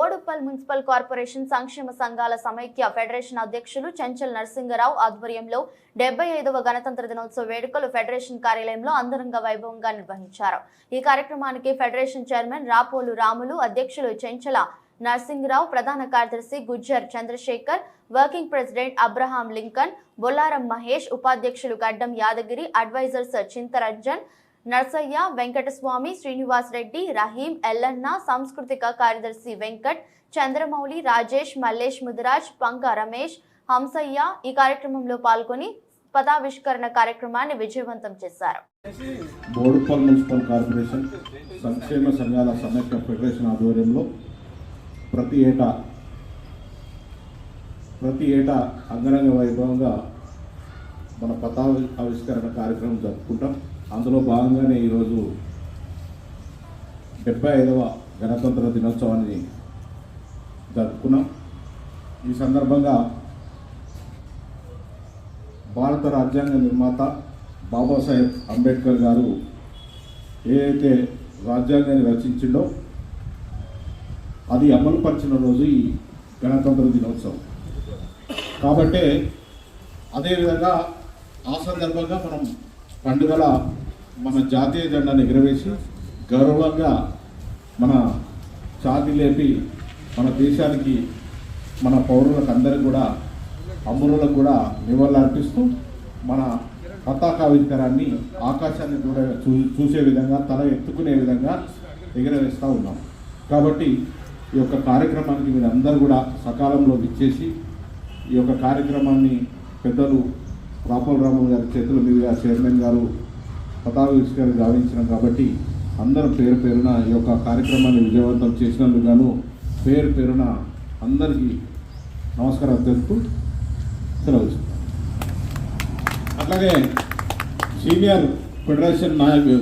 Boduppal municipal corporation సంక్షేమ సంఘాల సమైక్య ఫెడరేషన్ అధ్యక్షులు చెంచల్ నరసింగరావు ఆధ్వర్యంలో డెబ్బై ఐదవ గణతంత్ర దినోత్సవ వేడుకలు ఫెడరేషన్ కార్యాలయంలో అంగరంగ వైభవంగా నిర్వహించారు. ఈ కార్యక్రమానికి ఫెడరేషన్ చైర్మన్ రాపోలు రాములు అధ్యక్షులు చెంచల నరసింగరావు ప్రధాన కార్యదర్శి Gujjar Chandrashekar working president Abraham Lincoln Bollaram Mahesh ఉపాధ్యక్షులు గడ్డం యాదగిరి అడ్వైజర్స్ చింతరంజన్ నర్సయ్య వెంకటస్వామి శ్రీనివాస్ రెడ్డి రహీం ఎల్లన్న సాంస్కృతిక కార్యదర్శి వెంకట్ చంద్రమౌళి రాజేష్ మల్లేష్ ముదిరాజ్ పంక రమేష్ హంసయ్య ఈ కార్యక్రమంలో పాల్గొని పదావిష్కరణ కార్యక్రమాన్ని విజయవంతం చేశారు. బోడుపల్ మున్సిపల్ కార్పొరేషన్ సంక్షేమ సంఘాల సమైక్య ఫెడరేషన్ ఆధ్వర్యంలో ప్రతి ఏటా ప్రతి ఏటా అంగరంగ వైభవంగా మన పతాక ఆవిష్కరణ కార్యక్రమం జరుపుకుంటాం. అందులో భాగంగానే ఈరోజు డెబ్బై ఐదవ గణతంత్ర దినోత్సవాన్ని జరుపుకున్నాం. ఈ సందర్భంగా భారత రాజ్యాంగ నిర్మాత బాబాసాహెబ్ అంబేద్కర్ గారు ఏదైతే రాజ్యాంగాన్ని రచించిండో అది అమలుపరిచిన రోజు ఈ గణతంత్ర దినోత్సవం. కాబట్టి అదేవిధంగా ఆ సందర్భంగా మనం పండుగల మన జాతీయ జెండాను ఎగురవేసి గౌరవంగా మన ఛాతి లేపి మన దేశానికి మన పౌరులకు అందరికీ కూడా అమరులకు కూడా నివాళులు అర్పిస్తూ మన పతాకావిష్కారాన్ని ఆకాశాన్ని కూడా చూ చూసే విధంగా తల ఎత్తుకునే విధంగా ఎగరవేస్తూ ఉన్నాం. కాబట్టి ఈ యొక్క కార్యక్రమానికి మీరు అందరూ కూడా సకాలంలో విచ్చేసి ఈ యొక్క కార్యక్రమాన్ని పెద్దలు రాపల్ రాములు గారి చేతుల మీదుగా చైర్మన్ గారు పతాకావిష్కరణ గావించినాం కాబట్టి అందరూ పేరు పేరున ఈ యొక్క కార్యక్రమాన్ని విజయవంతం చేసినందుకు గాను పేరు పేరున అందరికీ నమస్కారం తెలుపుతూ సెలవు అట్లాగే సీనియర్ ఫెడరేషన్ నాయకు